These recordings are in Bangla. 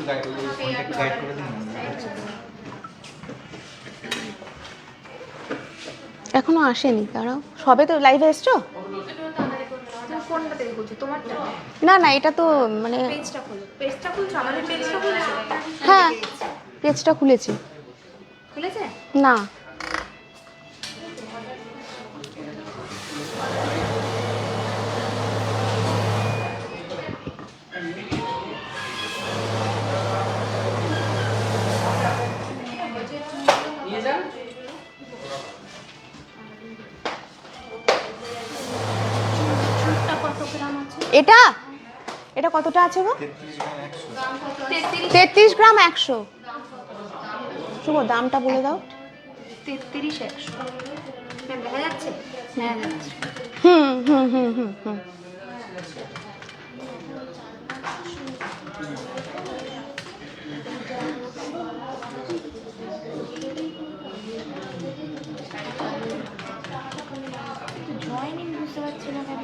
একটু গাইড করে ফোনটা একটু গাইড করে দিন এখনও আসেনি দাঁড়াও। সবে তো লাইভে এসছো? না না এটা তো মানে পেজটা খুলছো? আমাদের পেজটা খুলেছো? হ্যাঁ পেজটা খুলেছি। খুলেছে? না। এটা? এটা কতটা আছে গো? তেত্রিশ গ্রাম একশো। শুভ দামটা বলে দাও। তেত্রিশ একশো। দেখা হ্যাঁ যাচ্ছে। হুম হুম হুম হুম হুম। বুঝতে পারছি না কেন।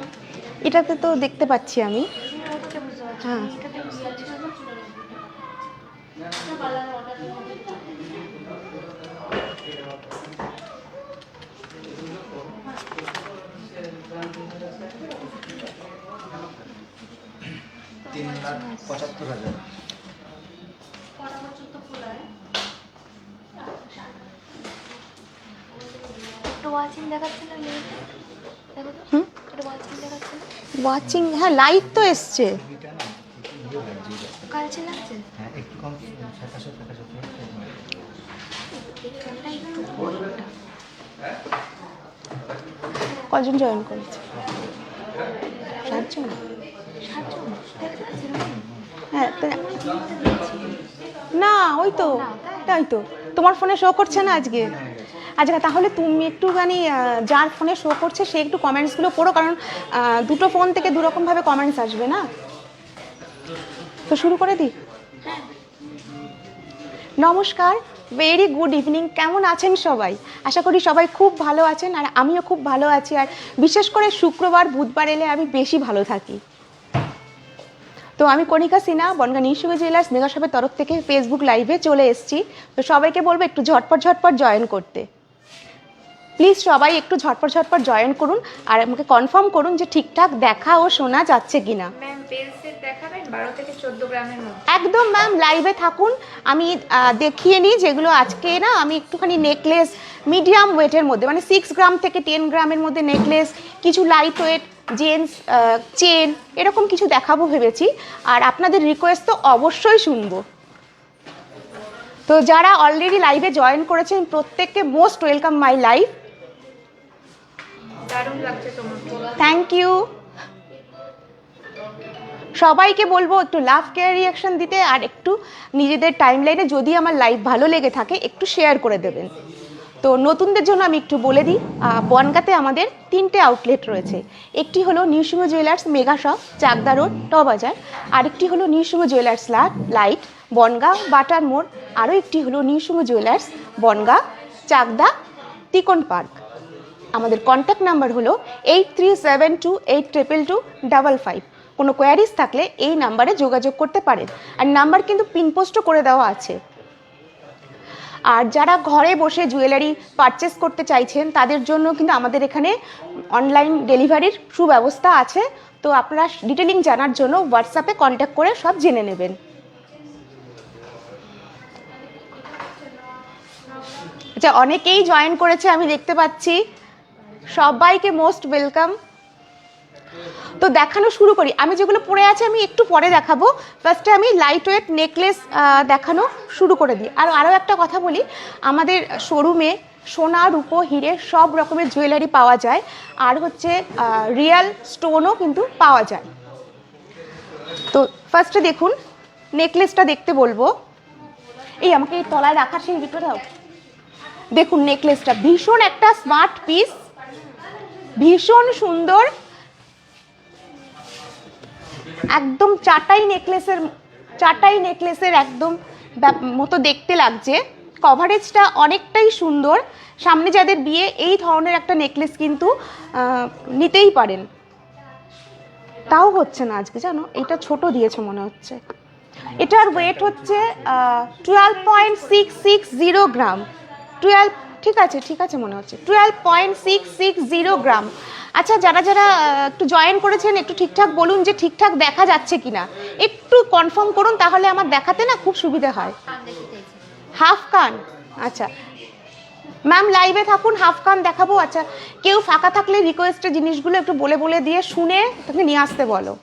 এটাতে তো দেখতে পাচ্ছি আমি। ওটাতে হ্যাঁ। তিন লাখ পঁচাত্তর হাজার। একটু ওয়াচিং দেখাচ্ছে না মেয়েটা? দেখো তো হুম একটু ওয়াচিং দেখাচ্ছে না ওয়াচিং হ্যাঁ লাইট তো এসছে। কালচে লাগছে? হ্যাঁ একটু কম সাতাশো সাতাশো এখানটা একটু বড়টা। কজন জয়েন করেছে? সাতজন? হ্যাঁ না ওই তো তাই? তো। তোমার ফোনে শো করছে না আজকে? আচ্ছা তাহলে তুমি একটুখানি যার ফোনে শো করছে, সে একটু কমেন্টসগুলো পড়ো, কারণ দুটো ফোন থেকে দুরকমভাবে কমেন্টস আসবে না? তো শুরু করে দিই। নমস্কার ভেরি গুড ইভিনিং কেমন আছেন সবাই? আশা করি সবাই খুব ভালো আছেন, আর আমিও খুব ভালো আছি, আর বিশেষ করে শুক্রবার, বুধবার এলে আমি বেশি ভালো থাকি। তো আমি কণিকা সিনহা, বনগা নিঃসুগ জুয়েলার্স মেগাশপের তরফ থেকে ফেসবুক লাইভে চলে এসেছি। তো সবাইকে বলব একটু ঝটপট ঝটপট জয়েন করতে। প্লিজ সবাই একটু ঝটপট ঝটপট জয়েন করুন আর আমাকে কনফার্ম করুন যে ঠিকঠাক দেখা ও শোনা যাচ্ছে কিনা। একদম ম্যাম লাইভে থাকুন। আমি দেখিয়ে নিই যেগুলো আজকে না আমি একটুখানি নেকলেস মিডিয়াম ওয়েটের মধ্যে মানে সিক্স গ্রাম থেকে টেন গ্রামের মধ্যে নেকলেস কিছু লাইট ওয়েট জেন্টস চেন এরকম কিছু দেখাবো ভেবেছি। আর আপনাদের রিকোয়েস্ট তো অবশ্যই শুনব। তো যারা অলরেডি লাইভে জয়েন করেছেন প্রত্যেককে মোস্ট ওয়েলকাম মাই লাইভ দারুণ লাগছে তোমাকে থ্যাংক ইউ সবাইকে বলব একটু লাভ কেয়ার রিয়াকশন দিতে আর একটু নিজেদের টাইম লাইনে যদি আমার লাইভ ভালো লেগে থাকে, একটু শেয়ার করে দেবেন। তো নতুনদের জন্য আমি একটু বলে দিই বনগাঁতে আমাদের তিনটে আউটলেট রয়েছে। একটি হলো নিউসিংহ jewellers mega shop Chakdah road ট বাজার। আরেকটি হলো নিউসিংহ জুয়েলার্স লাইট বনগা, বাটার মোড়। আরও একটি হলো নিউসিংহ জুয়েলার্স বনগা, চাকদা, তিকন পার্ক। আমাদের কন্ট্যাক্ট নাম্বার হলো eight three seven two eight triple two double five কোনো কোয়ারিজ থাকলে এই নাম্বারে যোগাযোগ করতে পারেন। আর নাম্বার কিন্তু পিনপোস্টও করে দেওয়া আছে। আর যারা ঘরে বসে জুয়েলারি পারচেস করতে চাইছেন, তাদের জন্য কিন্তু আমাদের এখানে অনলাইন ডেলিভারির সুব্যবস্থা আছে। তো আপনারা ডিটেলিং জানার জন্য হোয়াটসঅ্যাপে কন্ট্যাক্ট করে সব জেনে নেবেন। আচ্ছা অনেকেই জয়েন করেছে, আমি দেখতে পাচ্ছি। সবাইকে মোস্ট ওয়েলকাম। তো দেখানো শুরু করি। আমি যেগুলো পরে আছে, আমি একটু পরে দেখাবো। ফার্স্টে আমি লাইট ওয়েট নেকলেস দেখানো শুরু করে দিই। আর আরও একটা কথা বলি, আমাদের শোরুমে সোনা, রূপো, হিরে সব রকমের জুয়েলারি পাওয়া যায়। আর হচ্ছে রিয়াল স্টোনও কিন্তু পাওয়া যায়। তো ফার্স্টে দেখুন নেকলেসটা দেখতে বলব। এই আমাকে এই তলায় রাখার সেই দেখুন নেকলেসটা ভীষণ একটা স্মার্ট পিস ভীষণ সুন্দর। একদম চাটাই নেকলেসের চাটাই নেকলেসের একদম মতো দেখতে লাগছে। কভারেজটা অনেকটাই সুন্দর। সামনে যাদের বিয়ে, এই ধরনের একটা নেকলেস কিন্তু নিতেই পারেন। তাও হচ্ছে না আজকে, জানো? এটা ছোট দিয়েছে মনে হচ্ছে। এটার ওয়েট হচ্ছে twelve point six six zero gram twelve ঠিক আছে ঠিক আছে মনে হচ্ছে। Twelve point six six zero gram আচ্ছা যারা যারা একটু জয়েন করেছেন একটু ঠিকঠাক বলুন যে ঠিকঠাক দেখা যাচ্ছে কিনা। একটু কনফার্ম করুন তাহলে আমার দেখাতে না খুব সুবিধা হয়। হাফ কান? আচ্ছা। ম্যাম লাইভে থাকুন হাফ কান দেখাবো। আচ্ছা কেউ ফাঁকা থাকলে রিকোয়েস্টের জিনিসগুলো একটু বলে বলে দিয়ে শুনে তাকে নিয়ে আসতে বলো।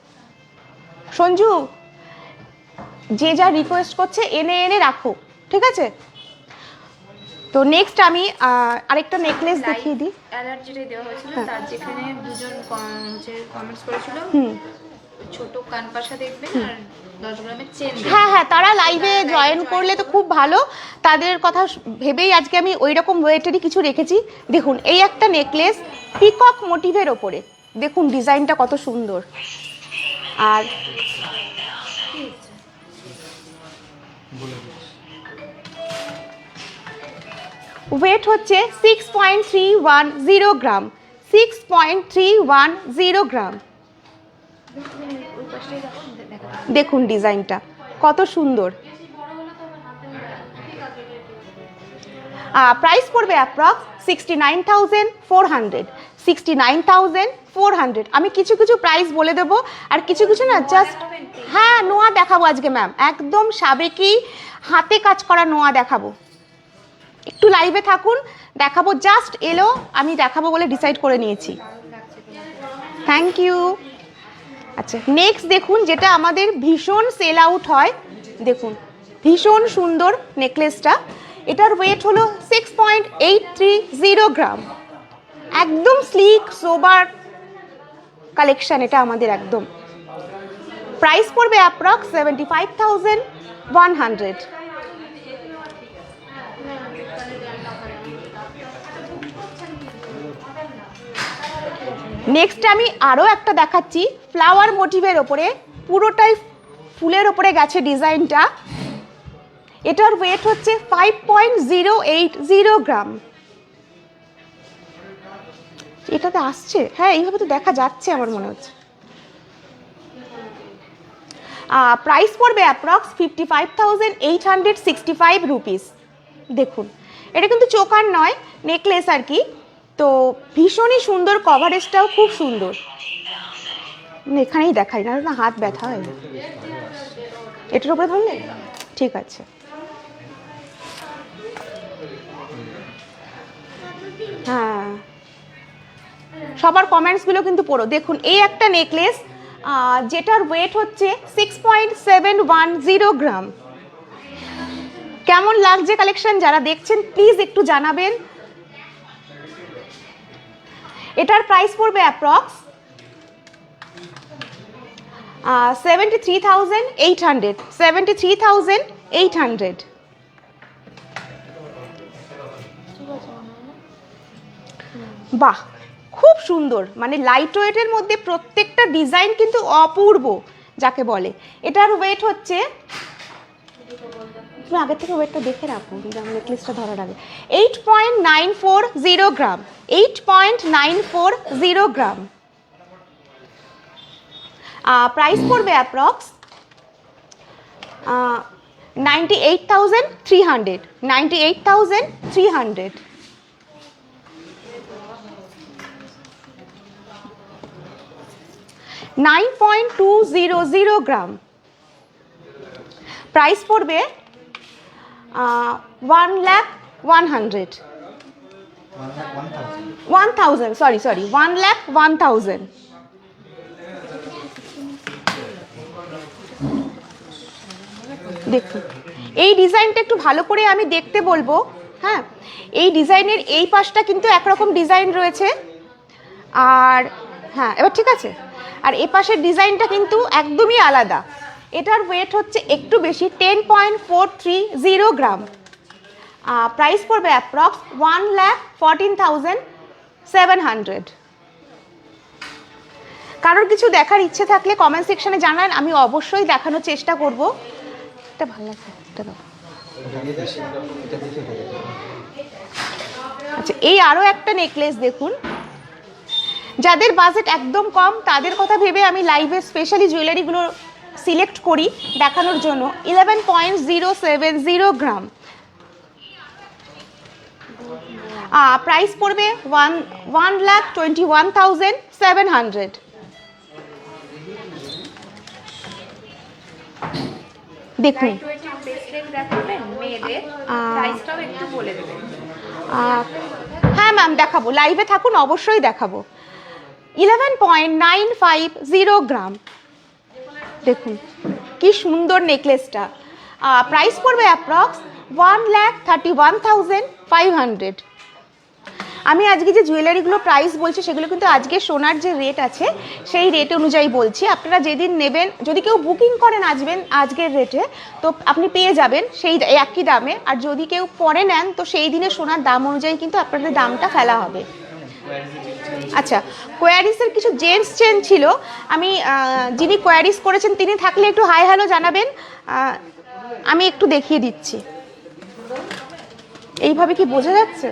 সঞ্জু যে যা রিকোয়েস্ট করছে এনে এনে রাখো ঠিক আছে? তো নেক্সট আমি আরেকটা নেকলেস দেখিয়ে দিই। অ্যালার্জিটাই দেওয়া হয়েছিল হ্যাঁ। তার যেখানে দুজন যে কমেন্টস করেছিল ছোট কান পাশা দেখবেন আর হ্যাঁ হ্যাঁ তারা লাইভে জয়েন করলে তো খুব ভালো। তাদের কথা ভেবেই আজকে আমি ওই রকম ওয়েটেরই কিছু রেখেছি। দেখুন এই একটা নেকলেস পিকক মোটিভের ওপরে। দেখুন ডিজাইনটা কত সুন্দর। আর ওয়েট হচ্ছে six point three one zero gram six point three one zero gram. দেখুন ডিজাইনটা কত সুন্দর। প্রাইস পড়বে approx sixty nine thousand four hundred sixty nine thousand four hundred আমি কিছু কিছু প্রাইস বলে দেবো আর কিছু কিছু না জাস্ট হ্যাঁ নোয়া দেখাবো আজকে ম্যাম একদম সাবেকি হাতে কাজ করা নোয়া দেখাবো। একটু লাইভে থাকুন, দেখাবো জাস্ট এলো, আমি দেখাবো বলে ডিসাইড করে নিয়েছি। থ্যাংক ইউ আচ্ছা নেক্সট দেখুন, যেটা আমাদের ভীষণ সেল আউট হয়, দেখুন, ভীষণ সুন্দর নেকলেসটা এটার ওয়েট হলো six point eight three zero gram একদম স্লিক সোবার কালেকশান এটা আমাদের একদম। প্রাইস পড়বে approx seventy five thousand one hundred next আমি আরও একটা দেখাচ্ছি ফ্লাওয়ার মোটিভের ওপরে, পুরোটাই ফুলের ওপরে গেছে ডিজাইনটা এটার ওয়েট হচ্ছে five point zero eight zero gram এটাতে আসছে? হ্যাঁ এইভাবে তো দেখা যাচ্ছে আমার মনে হচ্ছে। প্রাইস পড়বে approx fifty five eight hundred sixty five rupees দেখুন, এটা কিন্তু চোকার নয় নেকলেস আর কি। তো ভীষণই সুন্দর কভারেজটাও খুব সুন্দর। না, এখানেই দেখাই না না হাত ব্যথা হয়। এটার উপরে ধরলে? ঠিক আছে। হ্যাঁ। সবার কমেন্টসগুলো কিন্তু পড়ো। দেখুন এই একটা নেকলেস যেটার ওয়েট হচ্ছে six point seven one zero gram কেমন লাগছে কালেকশন যারা দেখছেন প্লিজ একটু জানাবেন। এটার প্রাইস পড়বে approx three eight hundred three thousand eight hundred বাহ, খুব সুন্দর। মানে লাইট ওয়েটের মধ্যে প্রত্যেকটা ডিজাইন কিন্তু অপূর্ব, যাকে বলে। এটার ওয়েট হচ্ছে তুমি আগের থেকে ওয়েটটা দেখে রাখো যেমন নেকলেসটা ধরার আগে। Eight point nine four zero gram eight point nine four zero gram price পড়বে approx ninety eight thousand three hundred ninety eight thousand three hundred nine point two zero zero gram price পড়বে one lakh one hundred one thousand sorry sorry one lakh one thousand দেখুন, এই ডিজাইনটা একটু ভালো করে আমি দেখতে বলব হ্যাঁ? এই ডিজাইনের এই পাশটা কিন্তু একরকম ডিজাইন রয়েছে। আর হ্যাঁ এবার ঠিক আছে। আর এ পাশের ডিজাইনটা কিন্তু একদমই আলাদা। এটার ওয়েট হচ্ছে একটু বেশি ten point four three zero gram. Price পড়বে approx one lakh fourteen thousand seven hundred কারোর কিছু দেখার ইচ্ছে থাকলে কমেন্ট সেকশনে জানান, আমি অবশ্যই দেখানোর চেষ্টা করব। এটা ভালো লাগছে আচ্ছা এই আরও একটা নেকলেস দেখুন। যাদের বাজেট একদম কম, তাদের কথা ভেবে আমি লাইভে স্পেশালি জুয়েলারিগুলো সিলেক্ট করি দেখানোর জন্য eleven point zero seven zero gram price পড়বে one one lakh twenty one thousand seven hundred দেখুন হ্যাঁ ম্যাম দেখাবো। লাইভে থাকুন অবশ্যই দেখাবো। Eleven point nine five zero gram দেখুন, কি সুন্দর নেকলেসটা। প্রাইস পড়বে approx one lakh thirty one thousand five hundred আমি আজকে যে জুয়েলারিগুলো প্রাইস বলছি, সেগুলো কিন্তু আজকে সোনার যে রেট আছে, সেই রেট অনুযায়ী বলছি। আপনারা যেদিন নেবেন, যদি কেউ বুকিং করেন আসবেন আজকের রেটে তো আপনি পেয়ে যাবেন সেই একই দামে। আর যদি কেউ পরে নেন, তো সেই দিনে সোনার দাম অনুযায়ী কিন্তু আপনাদের দামটা ফেলা হবে। আচ্ছা কোয়ারিসের কিছু জেন্টস চেন ছিল। আমি যিনি কোয়ারিস করেছেন তিনি থাকলে একটু হাই হ্যালো জানাবেন। আমি একটু দেখিয়ে দিচ্ছি। এইভাবে কি বোঝা যাচ্ছে?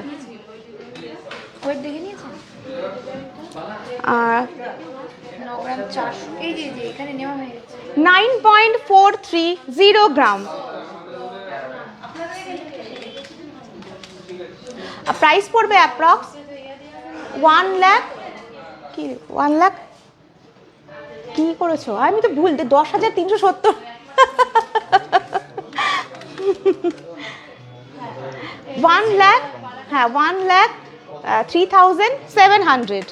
Nine point four three zero gram price পড়বে অ্যাপ্রক্স ওয়ান ল্যাক কি ওয়ান লাখ কি করেছ? আমি তো ভুল দশ হাজার তিনশো সত্তর। ওয়ান ল্যাক হ্যাঁ one lakh three thousand seven hundred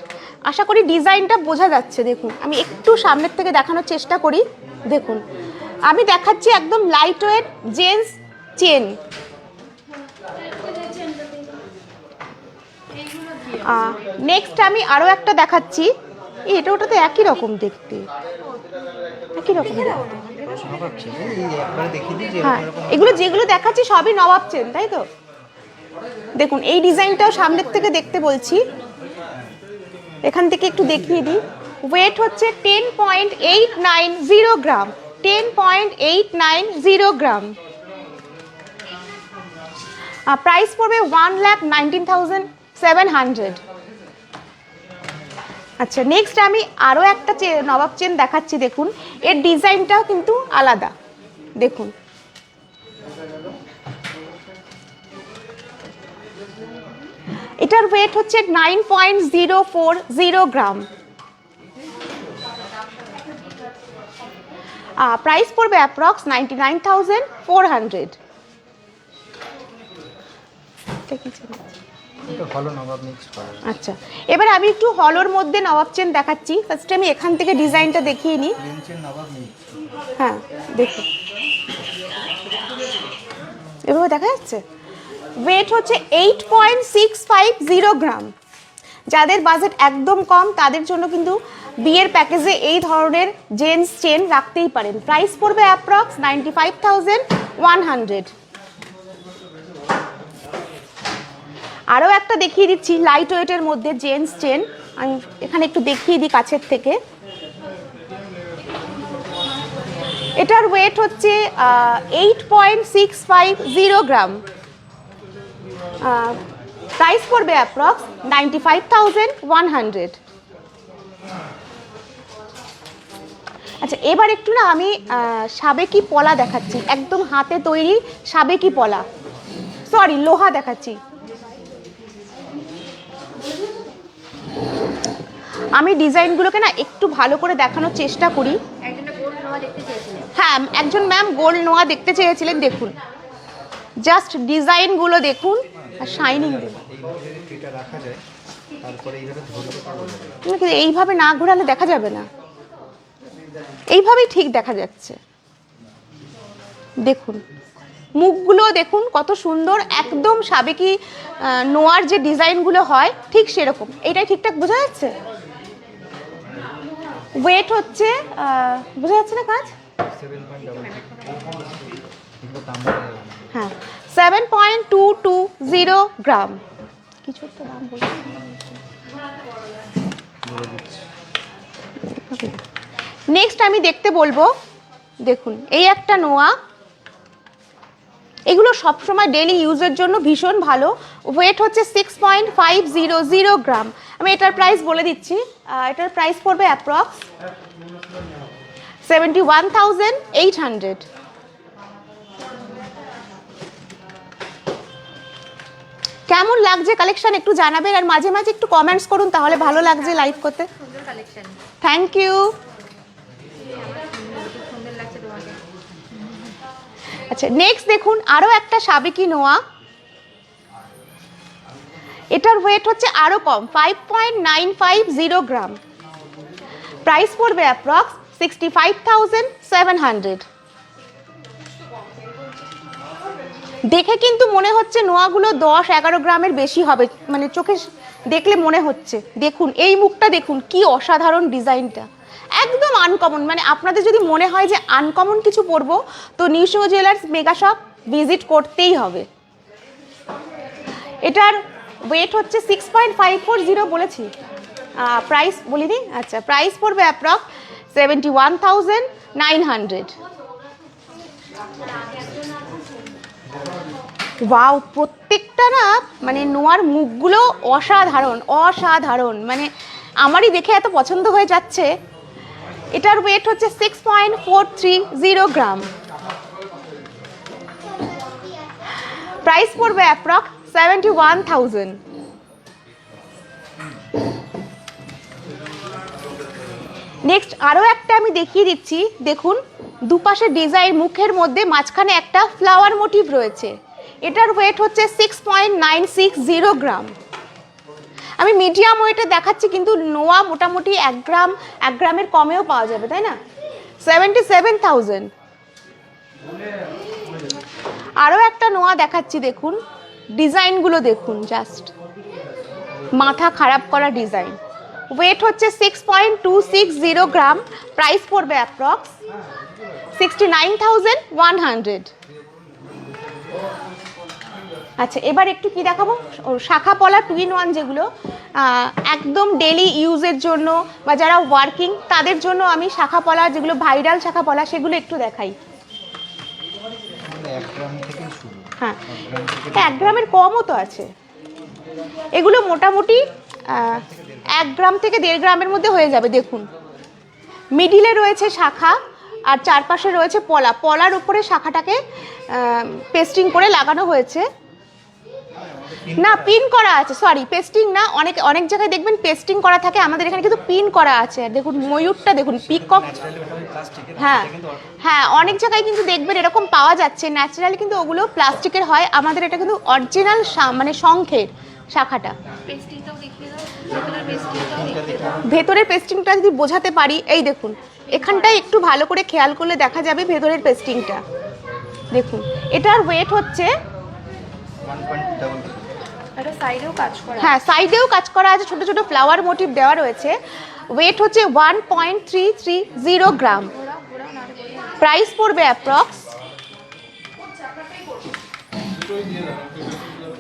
আশা করি ডিজাইনটা বোঝা যাচ্ছে, দেখুন। আমি একটু সামনের থেকে দেখানোর চেষ্টা করি, দেখুন। আমি দেখাচ্ছি একদম light weight gents chain next আমি আরও একটা দেখাচ্ছি। এটা ওটাতে একই রকম দেখতে। একই রকম হ্যাঁ এগুলো যেগুলো দেখাচ্ছি সবই নবাব চেন, তাই তো? দেখুন, এই ডিজাইনটাও সামনের থেকে দেখতে বলছি। এখান থেকে একটু দেখিয়ে দিই। ওয়েট হচ্ছে ten point eight nine zero gram ten point eight nine zero gram price পড়বে one lakh nineteen thousand seven hundred আচ্ছা নেক্সট আমি আরও একটা নবাব চেন দেখাচ্ছি, দেখুন। এর ডিজাইনটাও কিন্তু আলাদা। দেখুন। এটার ওয়েট হচ্ছে nine point zero four zero gram price পড়বে approx ninety nine thousand four hundred আচ্ছা এবার আমি একটু হলোর মধ্যে নবাব চেন দেখাচ্ছি। ফার্স্টে আমি এখান থেকে ডিজাইনটা দেখিয়ে নিই। হ্যাঁ দেখুন। এভাবে দেখা যাচ্ছে? ওয়েট হচ্ছে eight point six five zero gram যাদের বাজেট একদম কম তাদের জন্য কিন্তু বিয়ের প্যাকেজে এই ধরনের জেন্টস চেন রাখতেই পারেন। প্রাইস পড়বে approx ninety five thousand one hundred আরও একটা দেখিয়ে দিচ্ছি লাইট ওয়েটের মধ্যে জেন্টস চেন আমি এখানে একটু দেখিয়ে দিই কাছের থেকে। এটার ওয়েট হচ্ছে eight point six five zero gram. Price পড়বে approx ninety five thousand one hundred আচ্ছা এবার একটু না আমি সাবেকি পলা দেখাচ্ছি। একদম হাতে তৈরি সাবেকি পলা। সরি লোহা দেখাচ্ছি। আমি ডিজাইনগুলোকে না একটু ভালো করে দেখানোর চেষ্টা করি। হ্যাঁ একজন ম্যাম গোল্ড নোয়া দেখতে চেয়েছিলেন দেখুন। জাস্ট ডিজাইনগুলো দেখুন আর শাইনিং এইভাবে না ঘোরালে দেখা যাবে না। এইভাবেই ঠিক দেখা যাচ্ছে। দেখুন। মুখগুলো দেখুন, কত সুন্দর, একদম সাবেকি নোয়ার যে ডিজাইনগুলো হয়, ঠিক সেরকম। এটাই ঠিকঠাক বোঝা যাচ্ছে? ওয়েট হচ্ছে বোঝা যাচ্ছে না কাজ। হ্যাঁ seven point two two zero gram. Next আমি দেখতে বলব, দেখুন, এই একটা নোয়া এগুলো সবসময় ডেলি ইউজের জন্য ভীষণ ভালো। ওয়েট হচ্ছে six point five zero zero gram. আমি এটার প্রাইস বলে দিচ্ছি। এটার প্রাইস পড়বে approx seventy one thousand eight hundred কেমন লাগছে কালেকশন একটু জানাবেন আর মাঝে মাঝে একটু কমেন্টস করুন তাহলে ভালো লাগছে লাইভ করতে। থ্যাংক ইউ আচ্ছা নেক্সট দেখুন আরও একটা সাবেকি নোয়া। এটার ওয়েট হচ্ছে আরও কম five point nine five zero gram price পড়বে approx sixty five thousand seven hundred দেখে কিন্তু মনে হচ্ছে নোয়াগুলো দশ এগারো গ্রামের বেশি হবে মানে চোখে দেখলে মনে হচ্ছে। দেখুন, এই মুখটা দেখুন, কি অসাধারণ ডিজাইনটা। একদম আনকমন মানে আপনাদের যদি মনে হয় যে আনকমন কিছু পরবো, তো Newsingh jewellers mega shop visit করতেই হবে। এটার ওয়েট হচ্ছে six point five four zero বলেছি। প্রাইস বলিনি? আচ্ছা প্রাইস পড়বে approx seventy one thousand nine hundred wow প্রত্যেকটা না মানে নোয়ার মুখগুলো অসাধারণ অসাধারণ। মানে আমারই দেখে এত পছন্দ হয়ে যাচ্ছে। এটার ওয়েট হচ্ছে six point four three zero gram price পড়বে approx seventy one thousand next আরও একটা আমি দেখিয়ে দিচ্ছি। দেখুন, দুপাশে ডিজাইন মুখের মধ্যে মাঝখানে একটা ফ্লাওয়ার মোটিভ রয়েছে। এটার ওয়েট হচ্ছে six point nine six zero gram আমি মিডিয়াম ওয়েটে দেখাচ্ছি, কিন্তু নোয়া মোটামুটি এক গ্রাম, এক গ্রামের কমেও পাওয়া যাবে, তাই না? সেভেন্টি সেভেন থাউজেন্ড আরও একটা নোয়া দেখাচ্ছি, দেখুন। ডিজাইনগুলো দেখুন জাস্ট মাথা খারাপ করা ডিজাইন। ওয়েট হচ্ছে six point two six zero gram price পড়বে approx sixty nine thousand one hundred আচ্ছা এবার একটু কি দেখাবো? শাখা পলা টু ইন ওয়ান যেগুলো একদম ডেলি ইউজের জন্য বা যারা ওয়ার্কিং তাদের জন্য আমি শাখা পলা যেগুলো ভাইরাল শাখা পলা সেগুলো একটু দেখাই। হ্যাঁ। থেকে এক গ্রামের কমও তো আছে। এগুলো মোটামুটি এক গ্রাম থেকে দেড় গ্রামের মধ্যে হয়ে যাবে দেখুন। মিডিলে রয়েছে শাখা আর চারপাশে রয়েছে পলা। পলার উপরে শাখাটাকে পেস্টিং করে লাগানো হয়েছে। না পিন করা আছে সরি পেস্টিং না অনেক অনেক জায়গায় দেখবেন পেস্টিং করা থাকে আমাদের এখানে কিন্তু পিন করা আছে। দেখুন ময়ূরটা দেখুন পিকক হ্যাঁ হ্যাঁ অনেক জায়গায় কিন্তু দেখবেন এরকম পাওয়া যাচ্ছে। ন্যাচারালি কিন্তু ওগুলো প্লাস্টিকের হয়। আমাদের এটা কিন্তু অরিজিনাল মানে শঙ্খের শাখাটা। ভেতরের পেস্টিংটা যদি বোঝাতে পারি এই দেখুন এখানটায় একটু ভালো করে খেয়াল করলে দেখা যাবে ভেতরের পেস্টিংটা দেখুন এটার ওয়েট হচ্ছে হ্যাঁ সাইডেও কাজ করা আছে, ছোট ছোট ফ্লাওয়ার মোটিভ দেওয়া রয়েছে। ওয়েট হচ্ছে one point three three zero gram price পড়বে approx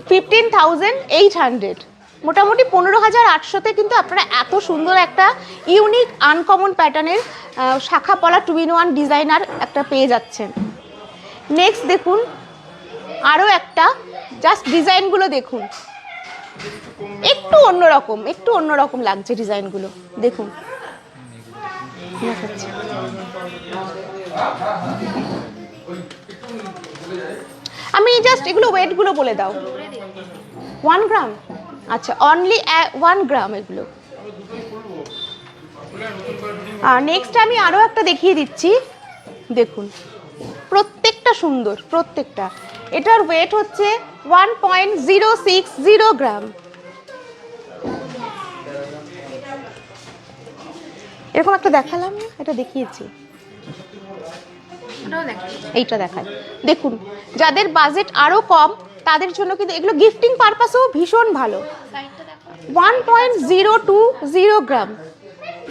fifteen thousand eight hundred মোটামুটি পনেরো হাজার আটশোতে কিন্তু আপনারা এত সুন্দর একটা ইউনিক আনকমন প্যাটার্নের শাখা পলা টু ইন ওয়ান ডিজাইনার একটা পেয়ে যাচ্ছেন। নেক্সট দেখুন আরও একটা। জাস্ট ডিজাইনগুলো দেখুন। একটু অন্যরকম একটু অন্যরকম লাগছে ডিজাইনগুলো দেখুন। আমি জাস্ট এগুলো ওয়েটগুলো বলে দাও। ওয়ান গ্রাম আচ্ছা অনলি ওয়ান গ্রাম এগুলো। আর নেক্সট আমি আরও একটা দেখিয়ে দিচ্ছি। দেখুন। প্রত্যেকটা সুন্দর প্রত্যেকটা। এটার ওয়েট হচ্ছে one point zero six zero gram এরকম একটা দেখালাম এটা দেখিয়েছি। এইটা দেখায় দেখুন যাদের বাজেট আরও কম তাদের জন্য কিন্তু এগুলো গিফটিং পারপাসেও ভীষণ ভালো। One point zero two zero gram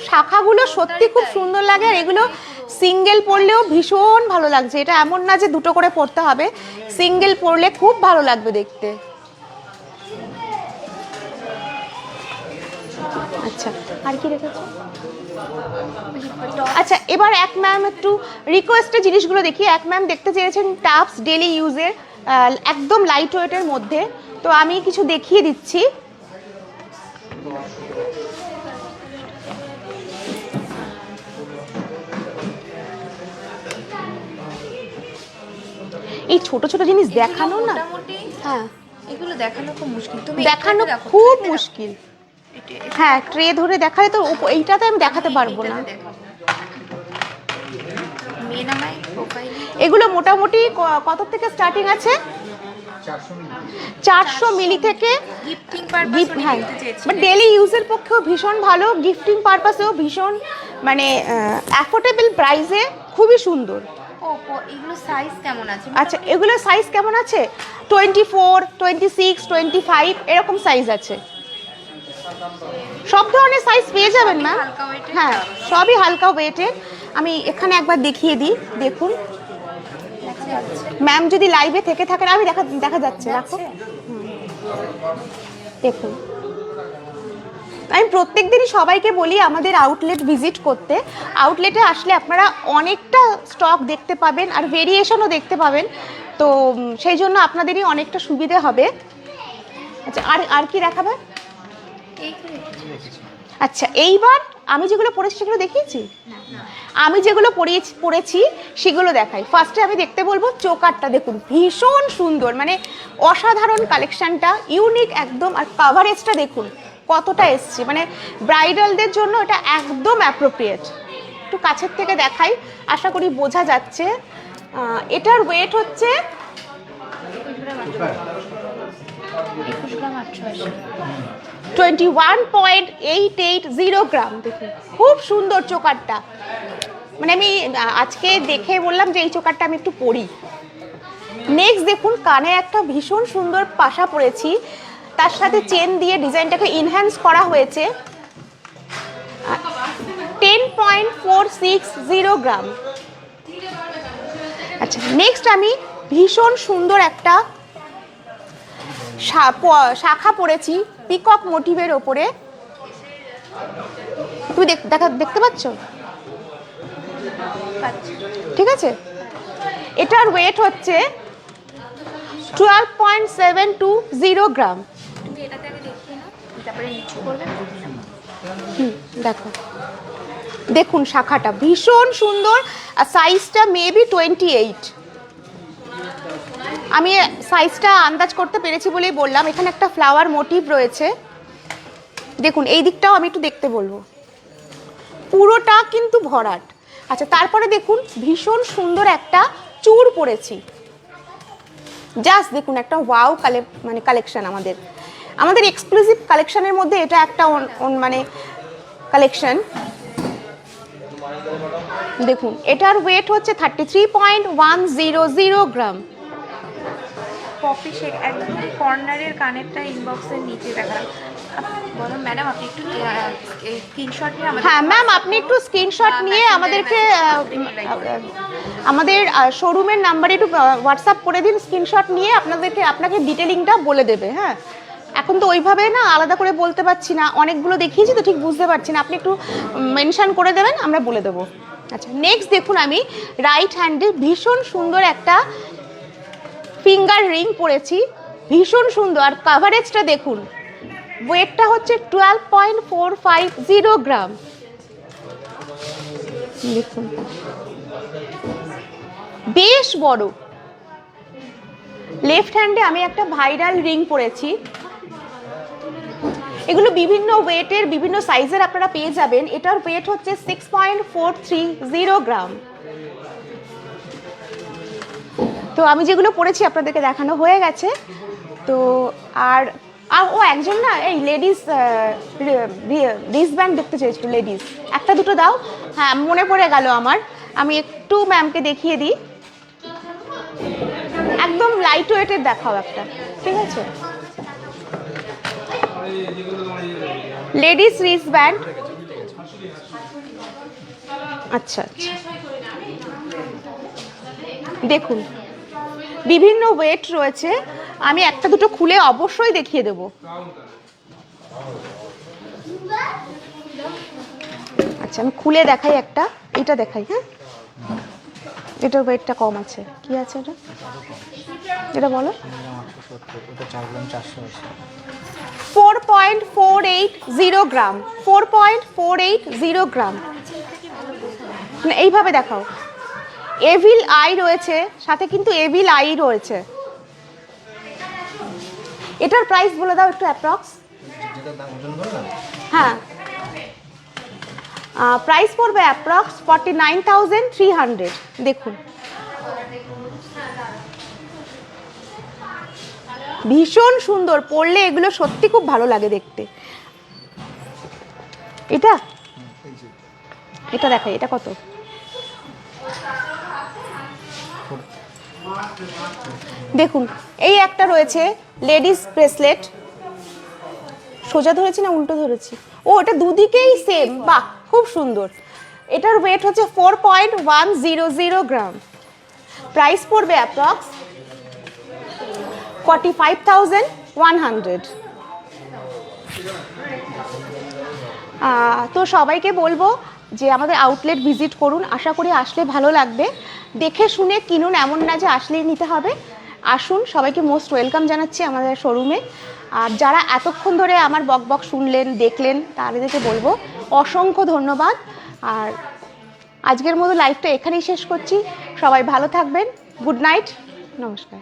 শাখাগুলো সত্যি খুব সুন্দর লাগে আর এগুলো সিঙ্গেল পরলেও ভীষণ ভালো লাগছে। এটা এমন না যে দুটো করে পড়তে হবে। সিঙ্গেল পরলে খুব ভালো লাগবে দেখতে। আচ্ছা আর কি রেখেছো? আচ্ছা এবার এক ম্যাম একটু রিকোয়েস্টের জিনিসগুলো দেখি। এক ম্যাম দেখতে চেয়েছেন টাপস ডেলি ইউজের একদম লাইট ওয়েটের মধ্যে। তো আমি কিছু দেখিয়ে দিচ্ছি। এই ছোট ছোট জিনিস দেখানো না? হ্যাঁ। এগুলো দেখানো খুব মুশকিল। তুমি দেখানো খুব মুশকিল। হ্যাঁ ট্রে ধরে দেখালে তো এইটাতে আমি দেখাতে পারব না। এগুলো মোটামুটি ক- কত থেকে স্টার্টিং আছে? চারশো মিলি। থেকে উনি হ্যাঁ ডেলি ইউজের পক্ষেও ভীষণ ভালো গিফটিং পারপাসেও ভীষণ মানে অ্যাফোর্ডেবল প্রাইসে খুবই সুন্দর। ও এগুলো সাইজ কেমন আছে? আচ্ছা এগুলোর সাইজ কেমন আছে? Twenty four twenty six twenty five এরকম সাইজ আছে। সব ধরনের সাইজ পেয়ে যাবেন ম্যাম হ্যাঁ সবই হালকা ওয়েটের আমি এখানে একবার দেখিয়ে দিই দেখুন। দেখা যাচ্ছে। ম্যাম যদি লাইভে থেকে থাকেন আমি দেখা দেখা যাচ্ছে রাখো? দেখুন। আমি প্রত্যেক দিনই সবাইকে বলি আমাদের আউটলেট ভিজিট করতে। আউটলেটে আসলে আপনারা অনেকটা স্টক দেখতে পাবেন আর ভেরিয়েশনও দেখতে পাবেন। তো সেই জন্য আপনাদেরই অনেকটা সুবিধে হবে। আচ্ছা আর আর কি দেখাবে? আচ্ছা এইবার আমি যেগুলো পড়েছি সেগুলো দেখিয়েছি? আমি যেগুলো পড়িয়েছি পড়েছি সেগুলো দেখাই। ফার্স্টে আমি দেখতে বলব চোকারটা দেখুন, ভীষণ সুন্দর। মানে অসাধারণ কালেকশানটা ইউনিক একদম। আর কাভারেজটা দেখুন কতটা এসছে? মানে ব্রাইডালদের জন্য এটা একদম অ্যাপ্রোপ্রিয়েট একটু কাছের থেকে দেখাই, আশা করি বোঝা যাচ্ছে। এটার ওয়েট হচ্ছে twenty one point eight eight zero gram দেখুন। খুব সুন্দর চোকারটা। মানে আমি আজকে দেখে বললাম যে এই চোকারটা আমি একটু পরি। নেক্সট দেখুন, কানে একটা ভীষণ সুন্দর পাশা পরেছি। তার সাথে চেন দিয়ে ডিজাইনটাকে ইনহ্যান্স করা হয়েছে। Ten point four six zero gram আচ্ছা নেক্সট আমি ভীষণ সুন্দর একটা শাখা পড়েছি পিকক মোটিভের ওপরে। তুমি দেখ- দেখা দেখতে পাচ্ছ? ঠিক আছে? এটার ওয়েট হচ্ছে twelve point seven two zero gram হুম, দেখো। দেখুন শাখাটা ভীষণ সুন্দর আর সাইজটা মেবি টোয়েন্টি এইট আমি সাইজটা আন্দাজ করতে পেরেছি বলেই বললাম এখানে একটা ফ্লাওয়ার মোটিভ রয়েছে। দেখুন এই দিকটাও আমি একটু দেখতে বলব। পুরোটা কিন্তু ভরাট। আচ্ছা তারপরে দেখুন ভীষণ সুন্দর একটা চূড় পরেছি জাস্ট দেখুন একটা ওয়াও কালে মানে কালেকশন আমাদের। আমাদের এক্সক্লুসিভ কালেকশনের মধ্যে এটা একটা মানে কালেকশন দেখুন এটার ওয়েট হচ্ছে thirty three point one zero zero gram poppy শেক একদম কর্নারের কানেরটা ইনবক্সের নিচে ম্যাডাম আপনি একটু স্ক্রিনশট নিয়ে আমাদের হ্যাঁ ম্যাম আপনি একটু স্ক্রিনশট নিয়ে আমাদেরকে আমাদের শোরুমের নাম্বারে একটু হোয়াটসঅ্যাপ করে দিন স্ক্রিনশট নিয়ে আপনাদেরকে আপনাকে ডিটেলিংটা বলে দেবে হ্যাঁ। এখন তো ওইভাবে না আলাদা করে বলতে পারছি না। অনেকগুলো দেখিয়েছি তো ঠিক বুঝতে পারছি না। আপনি একটু মেনশন করে দেবেন, আমরা বলে দেবো। আচ্ছা নেক্সট দেখুন আমি রাইট হ্যান্ডে ভীষণ সুন্দর একটা ফিঙ্গার রিং পরেছি। ভীষণ সুন্দর। আর কাভারেজটা দেখুন ওয়েটটা হচ্ছে twelve point four five zero gram দেখুন। বেশ বড়। লেফট হ্যান্ডে আমি একটা ভাইরাল রিং পরেছি। এগুলো বিভিন্ন ওয়েটের, বিভিন্ন সাইজের আপনারা পেয়ে যাবেন। এটার ওয়েট হচ্ছে six point four three zero gram. তো আমি যেগুলো পড়েছি আপনাদেরকে দেখানো হয়ে গেছে। তো আর আর ও একজন না, এই লেডিস রিস্ট ব্যান্ড দেখতে চেয়েছিল লেডিস একটা দুটো দাও। হ্যাঁ মনে পড়ে গেল আমার। আমি একটু ম্যামকে দেখিয়ে দিই। একদম লাইট ওয়েটের দেখাও একটা। ঠিক আছে? Ladies wrist band. আচ্ছা আচ্ছা। দেখুন, বিভিন্ন ওয়েট রয়েছে। আমি একটা দুটো খুলে অবশ্যই দেখিয়ে দেব। আচ্ছা আমি খুলে দেখাই একটা। এটা দেখাই হ্যাঁ? এটার ওয়েটটা কম আছে। কি আছে এটা? এটা বলো। Point four eight zero gram four point four eight zero gram এইভাবে দেখাও। এভিল আই রয়েছে সাথে কিন্তু এভিল আই রয়েছে। এটার প্রাইস বলে দাও একটু অ্যাপ্রক্স হ্যাঁ। প্রাইস পড়বে approx forty nine thousand three hundred দেখুন। ভীষণ সুন্দর, পড়লে এগুলো সত্যি খুব ভালো লাগে দেখতে। এটা? এটা দেখাই এটা কত? দেখুন, এই একটা রয়েছে লেডিস ব্রেসলেট। সোজা ধরেছি না উল্টো ধরেছি? ও, এটা দুদিকেই সেম বাহ, খুব সুন্দর। এটার ওয়েট হচ্ছে four point one zero zero gram price পড়বে approx forty five thousand one hundred. তো সবাইকে বলব যে আমাদের আউটলেট ভিজিট করুন, আশা করি আসলে ভালো লাগবে। দেখে শুনে কিনুন, এমন না যে আসলেই নিতে হবে। আসুন, সবাইকে মোস্ট ওয়েলকাম জানাচ্ছি আমাদের শোরুমে আর যারা এতক্ষণ ধরে আমার বক বক শুনলেন, দেখলেন, তাদেরকে বলব অসংখ্য ধন্যবাদ। আর আজকের মতো লাইফটা এখানেই শেষ করছি। সবাই ভালো থাকবেন। Good night. নমস্কার।